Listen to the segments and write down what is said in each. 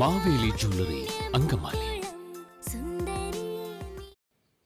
Maveli jewellery Angamaly.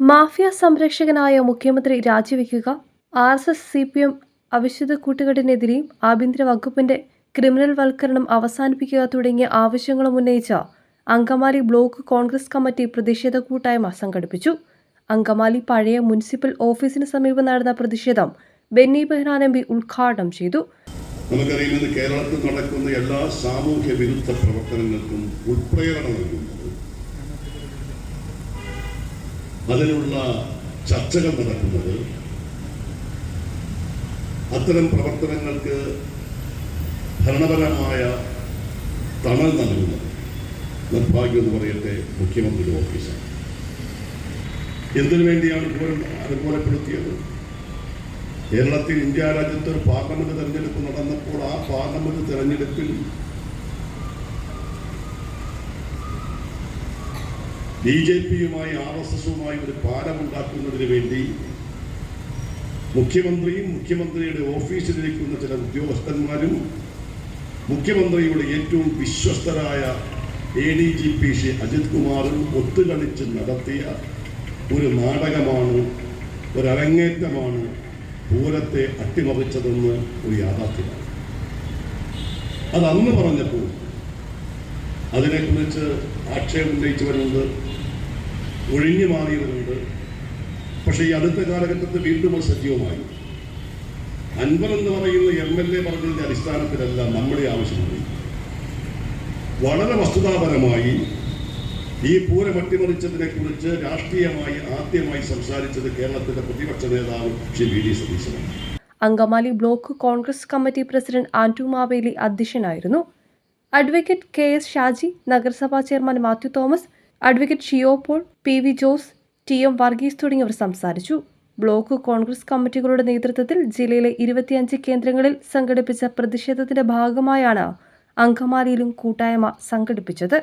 Mafia സംരക്ഷകനായ മുഖ്യമന്ത്രി രാജിവെക്കുക R S S C P M അവിശുദ്ധ കൂട്ടുകെട്ടിനെതിരെയും ആഭ്യന്തര വകുപ്പിന്റെ ക്രിമിനൽ വൽക്കരണം അവസാനിപ്പിക്കുക തുടങ്ങിയ ആവശ്യങ്ങളും ഉന്നയിച്ച അങ്കമാലി ബ്ലോക്ക് കോൺഗ്രസ് കമ്മിറ്റി പ്രതിഷേധ കൂട്ടായ്മ സംഘടിപ്പിച്ചു. അങ്കമാലി പഴയ മുനിസിപ്പൽ ഓഫീസിന് സമീപം നടന്ന പ്രതിഷേധം ബെന്നി ബെഹ്റാൻ എം ഉദ്ഘാടനം ചെയ്തു. നമുക്കറിയാം ഇന്ന് കേരളത്തിൽ നടക്കുന്ന എല്ലാ സാമൂഹ്യ വിരുദ്ധ പ്രവർത്തനങ്ങൾക്കും ഉൾപ്രേരണ നൽകുന്നത്. അതിനുള്ള ചർച്ചകൾ നടക്കുന്നത് അത്തരം പ്രവർത്തനങ്ങൾക്ക് ഭരണപരമായ തണൽ നൽകുന്നത്. നിർഭാഗ്യം എന്ന് പറയട്ടെ മുഖ്യമന്ത്രിയുടെ ഓഫീസാണ്. എന്തിനു വേണ്ടിയാണ് ഇപ്പോഴും അനുകൂലപ്പെടുത്തിയത് കേരളത്തിൽ ഇന്ത്യ രാജ്യത്ത് ഒരു പാർലമെന്റ് തെരഞ്ഞെടുപ്പ് നടന്നപ്പോൾ ആ പാർലമെന്റ് തെരഞ്ഞെടുപ്പിൽ ബി ജെ പിയുമായി ആർ എസ് എസുമായി ഒരു പാലമുണ്ടാക്കുന്നതിന് വേണ്ടി മുഖ്യമന്ത്രിയും മുഖ്യമന്ത്രിയുടെ ഓഫീസിലിരിക്കുന്ന ചില ഉദ്യോഗസ്ഥന്മാരും മുഖ്യമന്ത്രിയുടെ ഏറ്റവും വിശ്വസ്തരായ A D G P Shri Ajith കുമാറും ഒത്തുകളിച്ച് നടത്തിയ ഒരു നാടകമാണ് ഒരു അരങ്ങേറ്റമാണ് പൂരത്തെ അട്ടിമറിച്ചതെന്ന് ഒരു യാഥാർത്ഥ്യമാണ്. അത് അന്ന് പറഞ്ഞപ്പോൾ അതിനെക്കുറിച്ച് ആക്ഷേപം ഉന്നയിച്ചവരുണ്ട് ഒഴിഞ്ഞു മാറിയവരുണ്ട്. പക്ഷേ ഈ അടുത്ത കാലഘട്ടത്തിൽ വീണ്ടും അത് സജീവമായി. അൻവർ എന്ന് പറയുന്ന എം എൽ എ പറഞ്ഞതിന്റെ അടിസ്ഥാനത്തിലല്ല നമ്മുടെ ആവശ്യമുണ്ട് വളരെ വസ്തുതാപരമായി ഈ പൂരം അട്ടിമറിച്ചതിനെ കുറിച്ച് രാഷ്ട്രീയമായി ആദ്യമായി സംസാരിച്ചത് കേരളത്തിന്റെ പ്രതിപക്ഷ നേതാവ് Shri V D സതീശനാണ്. Angamaly block Congress committee president Antu Maveli അധ്യക്ഷനായിരുന്നു. അഡ്വക്കേറ്റ് കെ എസ് ഷാജി നഗരസഭാ chairman Mathew Thomas advocate Shiyo Paul P V Jose T M Varghese തുടങ്ങിയവർ സംസാരിച്ചു. ബ്ലോക്ക് കോൺഗ്രസ് കമ്മിറ്റികളുടെ നേതൃത്വത്തിൽ ജില്ലയിലെ ഇരുപത്തിയഞ്ച് കേന്ദ്രങ്ങളിൽ സംഘടിപ്പിച്ച പ്രതിഷേധത്തിന്റെ ഭാഗമായാണ് അങ്കമാലിയിലും കൂട്ടായ്മ സംഘടിപ്പിച്ചത്.